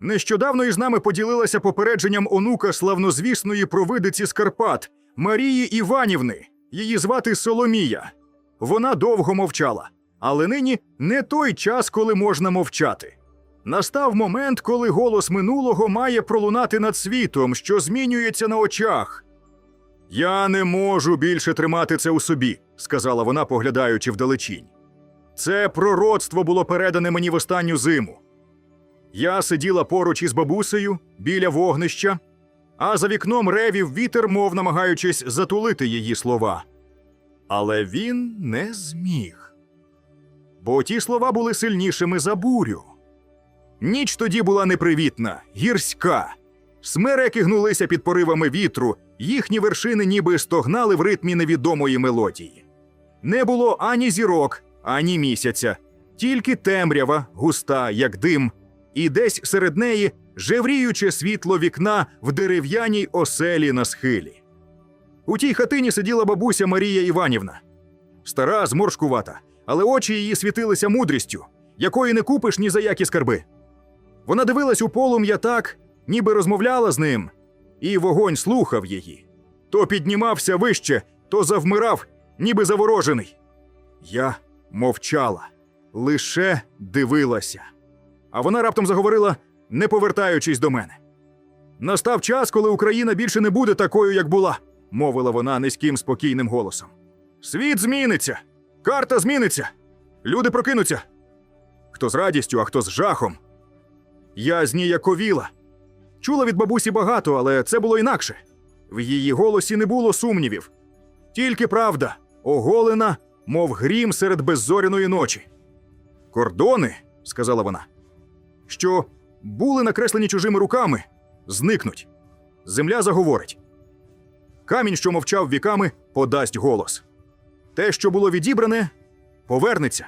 Нещодавно із нами поділилася попередженням онука славнозвісної провидиці з Карпат Марії Іванівни. Її звати Соломія. Вона довго мовчала, але нині не той час, коли можна мовчати. Настав момент, коли голос минулого має пролунати над світом, що змінюється на очах. Я не можу більше тримати це у собі, сказала вона, поглядаючи вдалечінь. Це пророцтво було передане мені в останню зиму. Я сиділа поруч із бабусею біля вогнища, а за вікном ревів вітер, мов намагаючись затулити її слова. Але він не зміг. Бо ті слова були сильнішими за бурю. Ніч тоді була непривітна, гірська. Смереки гнулися під поривами вітру, їхні вершини ніби стогнали в ритмі невідомої мелодії. Не було ані зірок, ані місяця, тільки темрява, густа, як дим, і десь серед неї жевріюче світло вікна в дерев'яній оселі на схилі. У тій хатині сиділа бабуся Марія Іванівна. Стара, зморшкувата, але очі її світилися мудрістю, якої не купиш ні за які скарби. Вона дивилась у полум'я так, ніби розмовляла з ним, і вогонь слухав її. То піднімався вище, то завмирав, ніби заворожений. Я мовчала, лише дивилася. А вона раптом заговорила, не повертаючись до мене. Настав час, коли Україна більше не буде такою, як була, мовила вона низьким спокійним голосом. Світ зміниться, карта зміниться, люди прокинуться. Хто з радістю, а хто з жахом. Я зніяковіла. Чула від бабусі багато, але це було інакше. В її голосі не було сумнівів. Тільки правда, оголена, мов грім серед беззоряної ночі. Кордони, сказала вона, що були накреслені чужими руками, зникнуть. Земля заговорить. Камінь, що мовчав віками, подасть голос. Те, що було відібране, повернеться.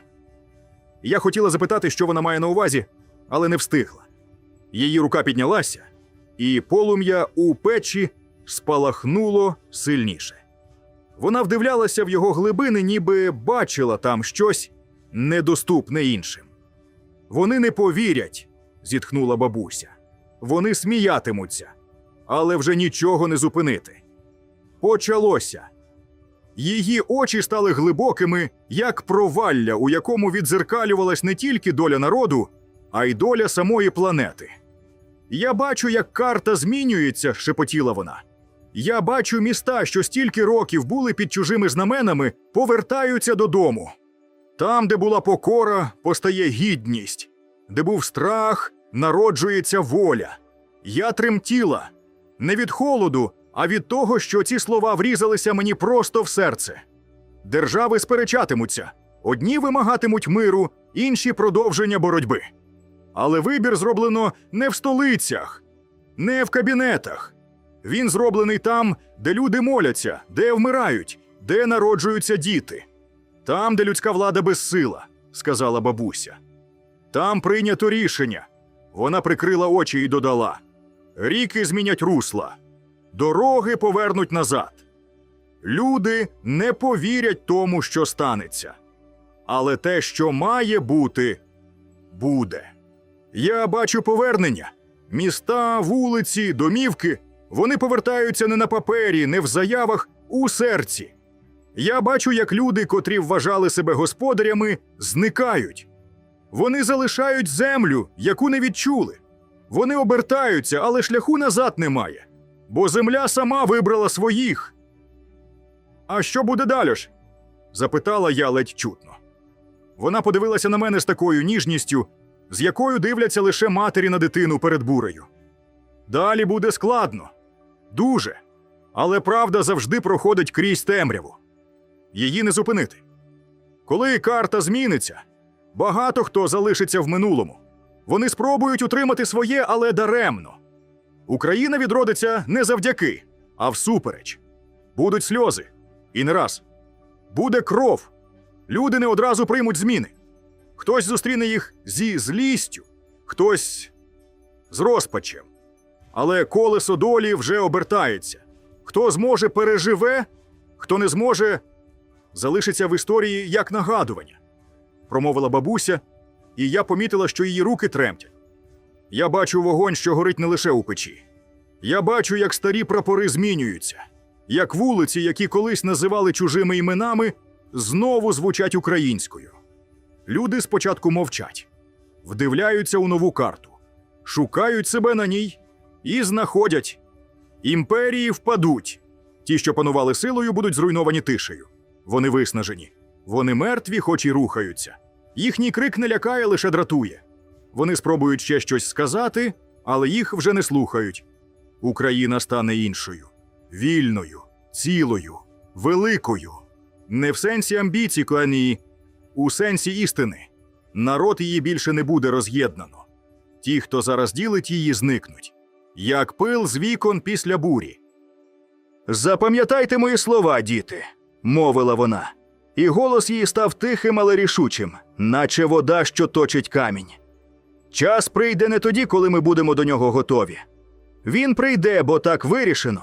Я хотіла запитати, що вона має на увазі, але не встигла. Її рука піднялася, і полум'я у печі спалахнуло сильніше. Вона вдивлялася в його глибини, ніби бачила там щось недоступне іншим. Вони не повірять, зітхнула бабуся. Вони сміятимуться, але вже нічого не зупинити. Почалося. Її очі стали глибокими, як провалля, у якому відзеркалювалась не тільки доля народу, а й доля самої планети. Я бачу, як карта змінюється, шепотіла вона. Я бачу міста, що стільки років були під чужими знаменами, повертаються додому. Там, де була покора, постає гідність, де був страх, народжується воля. Я тремтіла не від холоду, а від того, що ці слова врізалися мені просто в серце. Держави сперечатимуться, одні вимагатимуть миру, інші продовження боротьби. Але вибір зроблено не в столицях, не в кабінетах. Він зроблений там, де люди моляться, де вмирають, де народжуються діти. Там, де людська влада безсила, сказала бабуся. Там прийнято рішення. Вона прикрила очі і додала: Ріки змінять русла, дороги повернуть назад. Люди не повірять тому, що станеться. Але те, що має бути, буде. Я бачу повернення. Міста, вулиці, домівки. Вони повертаються не на папері, не в заявах, у серці. Я бачу, як люди, котрі вважали себе господарями, зникають. Вони залишають землю, яку не відчули. Вони обертаються, але шляху назад немає. Бо земля сама вибрала своїх. А що буде далі ж? запитала я ледь чутно. Вона подивилася на мене з такою ніжністю, з якою дивляться лише матері на дитину перед бурею. Далі буде складно, дуже. Але правда завжди проходить крізь темряву. Її не зупинити. Коли карта зміниться, багато хто залишиться в минулому. Вони спробують утримати своє, але даремно. Україна відродиться не завдяки, а всупереч. Будуть сльози. І не раз. Буде кров. Люди не одразу приймуть зміни. Хтось зустріне їх зі злістю, хтось з розпачем. Але колесо долі вже обертається. Хто зможе переживе, хто не зможе, залишиться в історії як нагадування, промовила бабуся, і я помітила, що її руки тремтять. Я бачу вогонь, що горить не лише у печі. Я бачу, як старі прапори змінюються, як вулиці, які колись називали чужими іменами, знову звучать українською. Люди спочатку мовчать, вдивляються у нову карту, шукають себе на ній і знаходять. Імперії впадуть. Ті, що панували силою, будуть зруйновані тишею. Вони виснажені. Вони мертві, хоч і рухаються. Їхній крик не лякає, лише дратує. Вони спробують ще щось сказати, але їх вже не слухають. Україна стане іншою, вільною, цілою, великою. Не в сенсі амбіцій, Коані, у сенсі істини. Народ її більше не буде роз'єднано. Ті, хто зараз ділить її, зникнуть, як пил з вікон після бурі. Запам'ятайте мої слова, діти, мовила вона, і голос її став тихим, але рішучим, наче вода, що точить камінь. Час прийде не тоді, коли ми будемо до нього готові. Він прийде, бо так вирішено.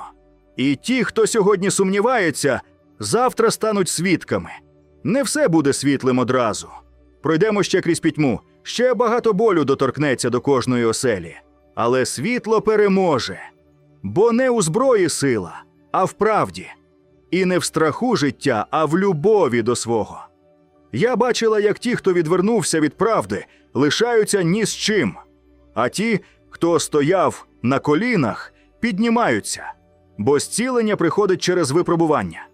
І ті, хто сьогодні сумнівається, завтра стануть свідками. Не все буде світлим одразу. Пройдемо ще крізь пітьму, ще багато болю доторкнеться до кожної оселі. Але світло переможе. Бо не у зброї сила, а в правді. І не в страху життя, а в любові до свого. Я бачила, як ті, хто відвернувся від правди, лишаються ні з чим. А ті, хто стояв на колінах, піднімаються, бо зцілення приходить через випробування.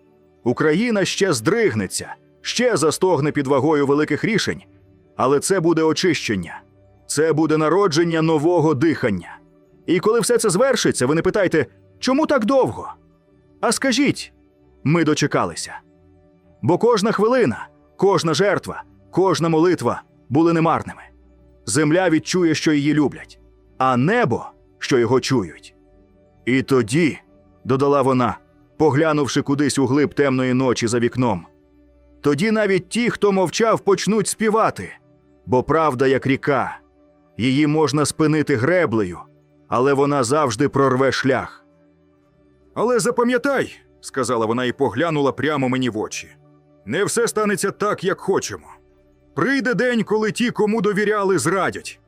Україна ще здригнеться, ще застогне під вагою великих рішень, але це буде очищення, це буде народження нового дихання. І коли все це звершиться, ви не питайте, чому так довго? А скажіть, ми дочекалися. Бо кожна хвилина, кожна жертва, кожна молитва були немарними. Земля відчує, що її люблять, а небо, що його чують. І тоді, додала вона, поглянувши кудись у глиб темної ночі за вікном, тоді навіть ті, хто мовчав, почнуть співати, бо правда як ріка, її можна спинити греблею, але вона завжди прорве шлях. Але запам'ятай, сказала вона і поглянула прямо мені в очі. Не все станеться так, як хочемо. Прийде день, коли ті, кому довіряли, зрадять.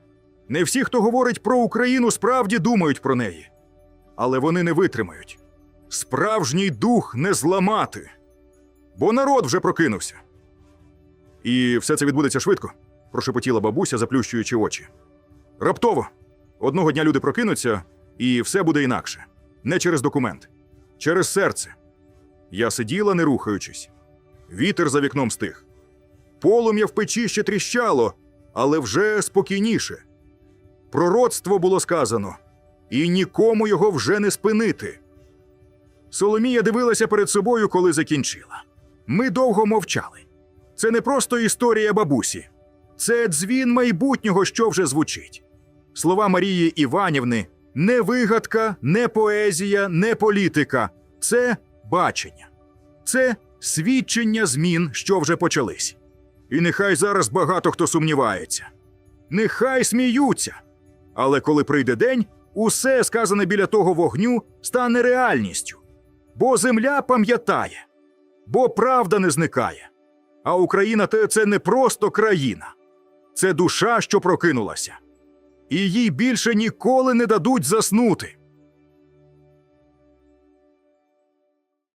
Не всі, хто говорить про Україну, справді думають про неї. Але вони не витримають. Справжній дух не зламати. Бо народ вже прокинувся. І все це відбудеться швидко, прошепотіла бабуся, заплющуючи очі. Раптово. Одного дня люди прокинуться, і все буде інакше. Не через документ, через серце. Я сиділа, не рухаючись. Вітер за вікном стих. Полум'я в печі ще тріщало, але вже спокійніше. Пророцтво було сказано, і нікому його вже не спинити. Соломія дивилася перед собою, коли закінчила. Ми довго мовчали. Це не просто історія бабусі, це дзвін майбутнього, що вже звучить. Слова Марії Іванівни не вигадка, не поезія, не політика. Це бачення, це свідчення змін, що вже почались. І нехай зараз багато хто сумнівається. Нехай сміються. Але коли прийде день, усе сказане біля того вогню стане реальністю. Бо земля пам'ятає, бо правда не зникає. А Україна це не просто країна, це душа, що прокинулася. І їй більше ніколи не дадуть заснути.